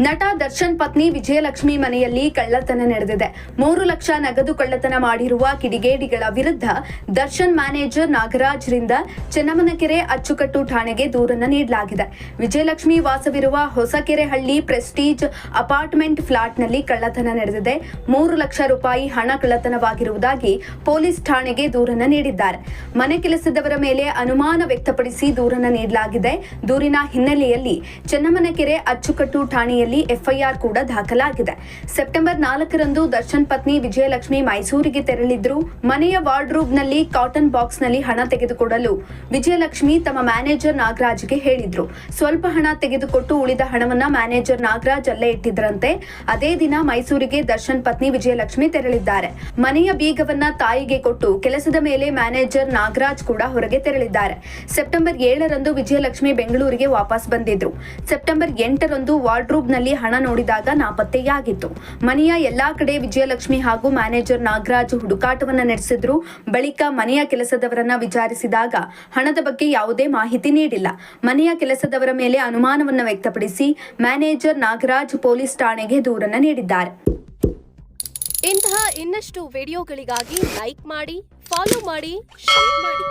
ನಟ ದರ್ಶನ್ ಪತ್ನಿ ವಿಜಯಲಕ್ಷ್ಮಿ ಮನೆಯಲ್ಲಿ ಕಳ್ಳತನ ನಡೆದಿದೆ. ಮೂರು ಲಕ್ಷ ನಗದು ಕಳ್ಳತನ ಮಾಡಿರುವ ಕಿಡಿಗೇಡಿಗಳ ವಿರುದ್ಧ ದರ್ಶನ್ ಮ್ಯಾನೇಜರ್ ನಾಗರಾಜ್ ರಿಂದ ಚೆನ್ನಮನಕೆರೆ ಅಚ್ಚುಕಟ್ಟು ಠಾಣೆಗೆ ದೂರನ್ನು ನೀಡಲಾಗಿದೆ. ವಿಜಯಲಕ್ಷ್ಮಿ ವಾಸವಿರುವ ಹೊಸಕೆರೆಹಳ್ಳಿ ಪ್ರೆಸ್ಟೀಜ್ ಅಪಾರ್ಟ್ಮೆಂಟ್ ಫ್ಲಾಟ್ನಲ್ಲಿ ಕಳ್ಳತನ ನಡೆದಿದೆ. ಮೂರು ಲಕ್ಷ ರೂಪಾಯಿ ಹಣ ಕಳ್ಳತನವಾಗಿರುವುದಾಗಿ ಪೊಲೀಸ್ ಠಾಣೆಗೆ ದೂರನ್ನು ನೀಡಿದ್ದಾರೆ. ಮನೆ ಕೆಲಸದವರ ಮೇಲೆ ಅನುಮಾನ ವ್ಯಕ್ತಪಡಿಸಿ ದೂರನ್ನು ನೀಡಲಾಗಿದೆ. ದೂರಿನ ಹಿನ್ನೆಲೆಯಲ್ಲಿ ಚೆನ್ನಮನಕೆರೆ ಅಚ್ಚುಕಟ್ಟು ಠಾಣೆಯಲ್ಲಿ ಎಫ್ಐಆರ್ ಕೂಡ ದಾಖಲಾಗಿದೆ. ಸೆಪ್ಟೆಂಬರ್ ನಾಲ್ಕರಂದು ದರ್ಶನ್ ಪತ್ನಿ ವಿಜಯಲಕ್ಷ್ಮಿ ಮೈಸೂರಿಗೆ ತೆರಳಿದ್ರು. ಮನೆಯ ವಾರ್ಡ್ರೂಬ್ನಲ್ಲಿ ಕಾಟನ್ ಬಾಕ್ಸ್ನಲ್ಲಿ ಹಣ ತೆಗೆದುಕೊಡಲು ವಿಜಯಲಕ್ಷ್ಮಿ ತಮ್ಮ ಮ್ಯಾನೇಜರ್ ನಾಗರಾಜ್ಗೆ ಹೇಳಿದ್ರು. ಸ್ವಲ್ಪ ಹಣ ತೆಗೆದುಕೊಟ್ಟು ಉಳಿದ ಹಣವನ್ನ ಮ್ಯಾನೇಜರ್ ನಾಗರಾಜ್ ಅಲ್ಲೇ ಇಟ್ಟಿದ್ರಂತೆ. ಅದೇ ದಿನ ಮೈಸೂರಿಗೆ ದರ್ಶನ್ ಪತ್ನಿ ವಿಜಯಲಕ್ಷ್ಮಿ ತೆರಳಿದ್ದಾರೆ. ಮನೆಯ ಬೀಗವನ್ನ ತಾಯಿಗೆ ಕೊಟ್ಟು ಕೆಲಸದ ಮೇಲೆ ಮ್ಯಾನೇಜರ್ ನಾಗರಾಜ್ ಕೂಡ ಹೊರಗೆ ತೆರಳಿದ್ದಾರೆ. ಸೆಪ್ಟೆಂಬರ್ ಏಳರಂದು ವಿಜಯಲಕ್ಷ್ಮಿ ಬೆಂಗಳೂರಿಗೆ ವಾಪಸ್ ಬಂದಿದ್ರು. ಸೆಪ್ಟೆಂಬರ್ ಎಂಟರಂದು ವಾರ್ಡ್ರೂಬ್ನಲ್ಲಿ ಹಣ ನೋಡಿದಾಗ ನಾಪತ್ತೆಯಾಗಿತ್ತು. ಮನೆಯ ಎಲ್ಲಾ ಕಡೆ ವಿಜಯಲಕ್ಷ್ಮಿ ಹಾಗೂ ಮ್ಯಾನೇಜರ್ ನಾಗರಾಜ್ ಹುಡುಕಾಟವನ್ನ ನಡೆಸಿದ್ರು. ಬಳಿಕ ಮನೆಯ ಕೆಲಸದವರನ್ನ ವಿಚಾರಿಸಿದಾಗ ಹಣದ ಬಗ್ಗೆ ಯಾವುದೇ ಮಾಹಿತಿ ನೀಡಿಲ್ಲ. ಮನೆಯ ಕೆಲಸದವರ ಮೇಲೆ ಅನುಮಾನವನ್ನ ವ್ಯಕ್ತಪಡಿಸಿ ಮ್ಯಾನೇಜರ್ ನಾಗರಾಜ್ ಪೊಲೀಸ್ ಠಾಣೆಗೆ ದೂರನ್ನ ನೀಡಿದ್ದಾರೆ. ಇಂತಹ ಇನ್ನಷ್ಟು ವಿಡಿಯೋಗಳಿಗಾಗಿ ಲೈಕ್ ಮಾಡಿ, ಫಾಲೋ ಮಾಡಿ, ಶೇರ್ ಮಾಡಿ.